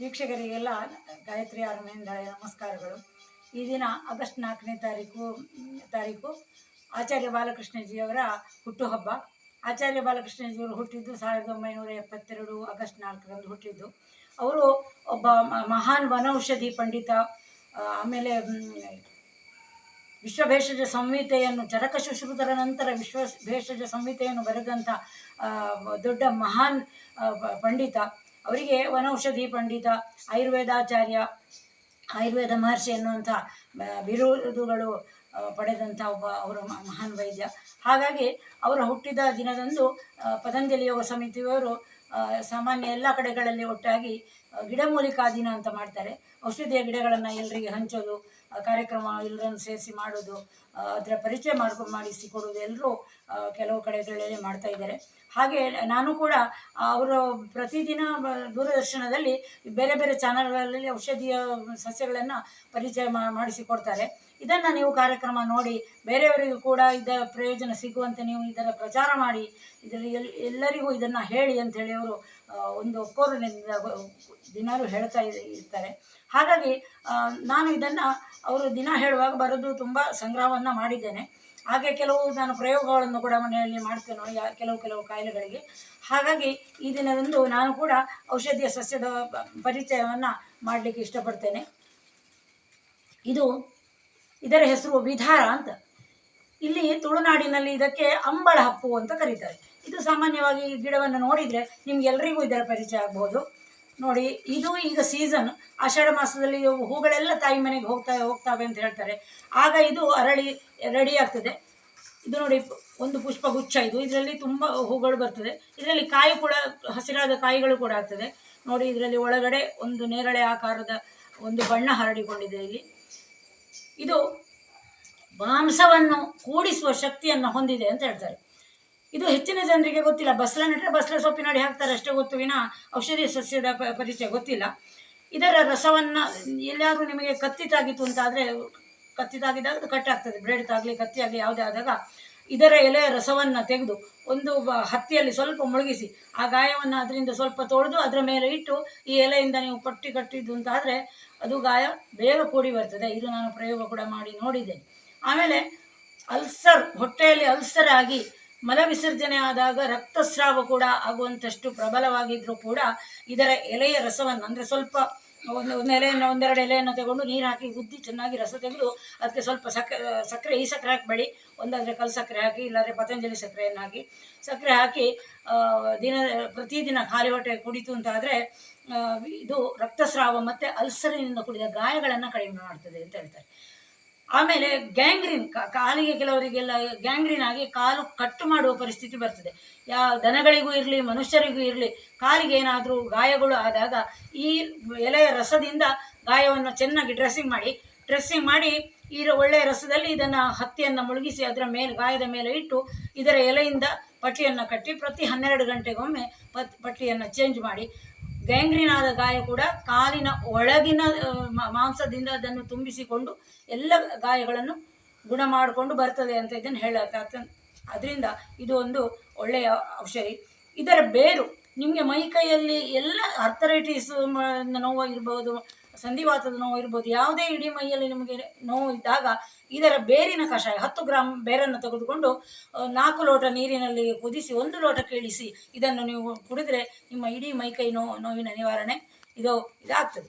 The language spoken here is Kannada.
ವೀಕ್ಷಕರಿಗೆಲ್ಲ ಗಾಯತ್ರಿ ಅರವಿಂದ ನಮಸ್ಕಾರಗಳು. ಈ ದಿನ ಆಗಸ್ಟ್ ನಾಲ್ಕನೇ ತಾರೀಕು ತಾರೀಕು ಆಚಾರ್ಯ ಬಾಲಕೃಷ್ಣಜಿಯವರ ಹುಟ್ಟುಹಬ್ಬ. ಆಚಾರ್ಯ ಬಾಲಕೃಷ್ಣಜಿಯವರು ಹುಟ್ಟಿದ್ದು ಸಾವಿರದ ಒಂಬೈನೂರ ಎಪ್ಪತ್ತೆರಡು ಆಗಸ್ಟ್ ನಾಲ್ಕರಂದು ಹುಟ್ಟಿದ್ದು. ಅವರು ಒಬ್ಬ ಮಹಾನ್ ವನೌಷಧಿ ಪಂಡಿತ ಆಮೇಲೆ ವಿಶ್ವಭೇಷಜ ಸಂಹಿತೆಯನ್ನು, ಚರಕ ಶುಶ್ರುತರ ನಂತರ ವಿಶ್ವ ಭೇಷಜ ಸಂಹಿತೆಯನ್ನು ಬರೆದಂಥ ದೊಡ್ಡ ಮಹಾನ್ ಪಂಡಿತ. ಅವರಿಗೆ ವನೌಷಧಿ ಪಂಡಿತ ಆಯುರ್ವೇದಾಚಾರ್ಯ, ಆಯುರ್ವೇದ ಮಹರ್ಷಿ ಎನ್ನುವಂಥ ಬಿರುದುಗಳು ಪಡೆದಂಥ ಒಬ್ಬ ಅವರು ಮಹಾನ್ ವೈದ್ಯ. ಹಾಗಾಗಿ ಅವರು ಹುಟ್ಟಿದ ದಿನದಂದು ಪತಂಜಲಿ ಯೋಗ ಸಮಿತಿಯವರು ಸಾಮಾನ್ಯ ಎಲ್ಲ ಕಡೆಗಳಲ್ಲಿ ಒಟ್ಟಾಗಿ ಗಿಡಮೂಲಿಕಾ ದಿನ ಅಂತ ಮಾಡ್ತಾರೆ. ಔಷಧಿಯ ಗಿಡಗಳನ್ನು ಎಲ್ಲರಿಗೆ ಹಂಚೋದು ಕಾರ್ಯಕ್ರಮ ಎಲ್ಲರನ್ನು ಸೇರಿಸಿ ಮಾಡೋದು ಅದರ ಪರಿಚಯ ಮಾಡ್ಕೊ, ಮಾಡಿಸಿ ಕೊಡೋದು ಎಲ್ಲರೂ ಕೆಲವು ಕಡೆಗಳಲ್ಲಿ ಮಾಡ್ತಾ ಇದ್ದಾರೆ. ಹಾಗೆ ನಾನು ಕೂಡ ಅವರು ಪ್ರತಿದಿನ ದೂರದರ್ಶನದಲ್ಲಿ ಬೇರೆ ಬೇರೆ ಚಾನಲ್ಗಳಲ್ಲಿ ಔಷಧೀಯ ಸಸ್ಯಗಳನ್ನು ಪರಿಚಯ ಮಾಡಿಸಿಕೊಡ್ತಾರೆ ಇದನ್ನು ನೀವು ಕಾರ್ಯಕ್ರಮ ನೋಡಿ, ಬೇರೆಯವರಿಗೂ ಕೂಡ ಇದರ ಪ್ರಯೋಜನ ಸಿಗುವಂತೆ ನೀವು ಇದರ ಪ್ರಚಾರ ಮಾಡಿ ಇದರ ಎಲ್, ಎಲ್ಲರಿಗೂ ಇದನ್ನು ಹೇಳಿ ಅಂಥೇಳಿ ಅವರು ಒಂದು ಕೋರಿನಿಂದ ದಿನಾಲೂ ಹೇಳ್ತಾ ಇರ್ತಾರೆ. ಹಾಗಾಗಿ ನಾನು ಇದನ್ನು ಅವರು ದಿನ ಹೇಳುವಾಗ ಬರೆದು ತುಂಬ ಸಂಗ್ರಹವನ್ನು ಮಾಡಿದ್ದೇನೆ. ಹಾಗೆ ಕೆಲವು ನಾನು ಪ್ರಯೋಗಗಳನ್ನು ಕೂಡ ಮನೆಯಲ್ಲಿ ಮಾಡ್ತೇನೆ ಯಾ, ಕೆಲವು ಕೆಲವು ಕಾಯಿಲೆಗಳಿಗೆ. ಹಾಗಾಗಿ, ಈ ದಿನದಂದು ನಾನು ಕೂಡ ಔಷಧೀಯ ಸಸ್ಯದ ಪರಿಚಯವನ್ನು ಮಾಡಲಿಕ್ಕೆ ಇಷ್ಟಪಡ್ತೇನೆ. ಇದು ಇದರ ಹೆಸರು ವಿಧಾರ ಅಂತ. ಇಲ್ಲಿ ತುಳುನಾಡಿನಲ್ಲಿ ಇದಕ್ಕೆ ಅಂಬಳ ಹಪ್ಪು ಅಂತ ಕರೀತಾರೆ. ಇದು ಸಾಮಾನ್ಯವಾಗಿ ಈ ಗಿಡವನ್ನು ನೋಡಿದರೆ ನಿಮ್ಗೆಲ್ರಿಗೂ ಇದರ ಪರಿಚಯ ಆಗ್ಬೋದು. ನೋಡಿ, ಇದು ಈಗ ಸೀಸನ್ ಆಷಾಢ ಮಾಸದಲ್ಲಿ ಹೂಗಳೆಲ್ಲ ತಾಯಿ ಮನೆಗೆ ಹೋಗ್ತಾ, ಹೋಗ್ತಾವೆ ಅಂತ ಹೇಳ್ತಾರೆ. ಆಗ ಇದು ಅರಳಿ ರೆಡಿ ಆಗ್ತದೆ. ಇದು ನೋಡಿ, ಒಂದು ಪುಷ್ಪಗುಚ್ಛ ಇದು. ಇದರಲ್ಲಿ ತುಂಬ ಹೂಗಳು ಬರ್ತದೆ. ಇದರಲ್ಲಿ ಕಾಯಿ ಕೂಡ, ಹಸಿರಾದ ಕಾಯಿಗಳು ಕೂಡ ಆಗ್ತದೆ. ನೋಡಿ, ಇದರಲ್ಲಿ ಒಳಗಡೆ ಒಂದು ನೇರಳೆ ಆಕಾರದ ಒಂದು ಬಣ್ಣ ಹರಡಿಕೊಂಡಿದೆ ಇಲ್ಲಿ. ಇದು ಮಾಂಸವನ್ನು ಕೂಡಿಸುವ ಶಕ್ತಿಯನ್ನು ಹೊಂದಿದೆ ಅಂತ ಹೇಳ್ತಾರೆ. ಇದು ಹೆಚ್ಚಿನ ಜನರಿಗೆ ಗೊತ್ತಿಲ್ಲ. ಬಸ್ಲ ನೆಟ್ಟರೆ ಬಸ್ಲ ಸೊಪ್ಪಿನಡಿ ಹಾಕ್ತಾರೆ ಅಷ್ಟೇ ಗೊತ್ತು. ವಿನ ಔಷಧಿ ಸಸ್ಯದ ಪರಿಚಯ ಗೊತ್ತಿಲ್ಲ. ಇದರ ರಸವನ್ನು ಎಲ್ಲಾದರೂ ನಿಮಗೆ ಕತ್ತಿ ತಾಗಿತ್ತು ಅಂತಾದರೆ ಕತ್ತಿ ತಾಗಿದಾಗ ಅದು ಕಟ್ಟಾಗ್ತದೆ. ಬ್ರೆಡ್ ತಾಗಲಿ ಕತ್ತಿ ಆಗಲಿ ಯಾವುದೇ ಆದಾಗ ಇದರ ಎಲೆಯ ರಸವನ್ನು ತೆಗೆದು ಒಂದು ಹತ್ತಿಯಲ್ಲಿ ಸ್ವಲ್ಪ ಮುಳುಗಿಸಿ ಆ ಗಾಯವನ್ನು ಅದರಿಂದ ಸ್ವಲ್ಪ ತೊಳೆದು ಅದರ ಮೇಲೆ ಇಟ್ಟು ಈ ಎಲೆಯಿಂದ ನೀವು ಪಟ್ಟಿ ಕಟ್ಟಿದ್ದು ಅಂತಾದರೆ ಅದು ಗಾಯ ಬೇಗ ಕೂಡಿ ಬರ್ತದೆ. ಇದು ನಾನು ಪ್ರಯೋಗ ಕೂಡ ಮಾಡಿ ನೋಡಿದ್ದೇನೆ. ಆಮೇಲೆ ಅಲ್ಸರ್, ಹೊಟ್ಟೆಯಲ್ಲಿ ಅಲ್ಸರ್ ಆಗಿ ಮಲ ವಿಸರ್ಜನೆ ಆದಾಗ ರಕ್ತಸ್ರಾವ ಕೂಡ ಆಗುವಂತಷ್ಟು ಪ್ರಬಲವಾಗಿದ್ದರೂ ಕೂಡ ಇದರ ಎಲೆಯ ರಸವನ್ನು ಅಂದರೆ ಸ್ವಲ್ಪ ಒಂದು ಒಂದು ಎಲೆಯನ್ನು ಒಂದೆರಡು ಎಲೆಯನ್ನು ತಗೊಂಡು ನೀರು ಹಾಕಿ, ಉದ್ದಿ ಚೆನ್ನಾಗಿ ರಸ ತೆಗೆದು ಅದಕ್ಕೆ ಸ್ವಲ್ಪ ಸಕ್ಕರೆ ಸಕ್ಕರೆ ಈ ಸಕ್ಕರೆ ಹಾಕಬೇಡಿ. ಒಂದಾದರೆ ಕಲ್ಲು ಸಕ್ಕರೆ ಹಾಕಿ, ಇಲ್ಲಾಂದರೆ ಪತಂಜಲಿ ಸಕ್ಕರೆಯನ್ನು ಹಾಕಿ. ಸಕ್ಕರೆ ಹಾಕಿ ದಿನ, ಪ್ರತಿದಿನ ಖಾಲಿ ಹೊಟ್ಟೆ ಕುಡಿತು ಅಂತಾದರೆ ಇದು ರಕ್ತಸ್ರಾವ ಮತ್ತು ಅಲ್ಸರಿನಿಂದ ಕುಡಿದ ಗಾಯಗಳನ್ನು ಕಡಿಮೆ ಮಾಡ್ತದೆ ಅಂತ ಹೇಳ್ತಾರೆ. ಆಮೇಲೆ ಗ್ಯಾಂಗ್ರೀನ್ ಕಾಲಿಗೆ ಕೆಲವರಿಗೆಲ್ಲ ಗ್ಯಾಂಗ್ರೀನ್ ಆಗಿ ಕಾಲು ಕಟ್ಟು ಮಾಡುವ ಪರಿಸ್ಥಿತಿ ಬರ್ತದೆ. ಯಾವ ದನಗಳಿಗೂ ಇರಲಿ, ಮನುಷ್ಯರಿಗೂ ಇರಲಿ, ಕಾಲಿಗೆ ಏನಾದರೂ ಗಾಯಗಳು ಆದಾಗ ಈ ಎಲೆಯ ರಸದಿಂದ ಗಾಯವನ್ನು ಚೆನ್ನಾಗಿ ಡ್ರೆಸ್ಸಿಂಗ್ ಮಾಡಿ ಡ್ರೆಸ್ಸಿಂಗ್ ಮಾಡಿ ಈ ಒಳ್ಳೆಯ ರಸದಲ್ಲಿ ಇದನ್ನು ಹತ್ತಿಯನ್ನು ಮುಳುಗಿಸಿ ಅದರ ಮೇಲೆ, ಗಾಯದ ಮೇಲೆ ಇಟ್ಟು ಇದರ ಎಲೆಯಿಂದ ಪಟ್ಟಿಯನ್ನು ಕಟ್ಟಿ ಪ್ರತಿ ಹನ್ನೆರಡು ಗಂಟೆಗೊಮ್ಮೆ ಪತ್, ಪಟ್ಟಿಯನ್ನು ಚೇಂಜ್ ಮಾಡಿ. ಗ್ಯಾಂಗ್ರೀನ್ ಆದ ಗಾಯ ಕೂಡ ಕಾಲಿನ ಒಳಗಿನ ಮಾಂಸದಿಂದ ಅದನ್ನು ತುಂಬಿಸಿಕೊಂಡು ಎಲ್ಲ ಗಾಯಗಳನ್ನು ಗುಣ ಮಾಡಿಕೊಂಡು ಬರ್ತದೆ ಅಂತ ಇದನ್ನು ಹೇಳತ್ತ ಅದರಿಂದ ಇದು ಒಂದು ಒಳ್ಳೆಯ ಔಷಧಿ. ಇದರ ಬೇರು ನಿಮಗೆ ಮೈ ಕೈಯಲ್ಲಿ ಎಲ್ಲ ಅರ್ಥರೈಟಿಸ್ ನೋವಾಗಿರ್ಬೋದು ಸಂಧಿವಾತದ ನೋವು ಇರ್ಬೋದು, ಯಾವುದೇ ಇಡೀ ಮೈಯಲ್ಲಿ ನಿಮಗೆ ನೋವು ಇದ್ದಾಗ ಇದರ ಬೇರಿನ ಕಷಾಯ, ಹತ್ತು ಗ್ರಾಮ್ ಬೇರನ್ನು ತೆಗೆದುಕೊಂಡು ನಾಲ್ಕು ಲೋಟ ನೀರಿನಲ್ಲಿ ಕುದಿಸಿ, ಒಂದು ಲೋಟ ಕೇಳಿಸಿ, ಇದನ್ನು ನೀವು ಕುಡಿದ್ರೆ ನಿಮ್ಮ ಇಡೀ ಮೈಕೈ ನೋವು, ನೋವಿನ ನಿವಾರಣೆ ಇದು ಇದಾಗ್ತದೆ.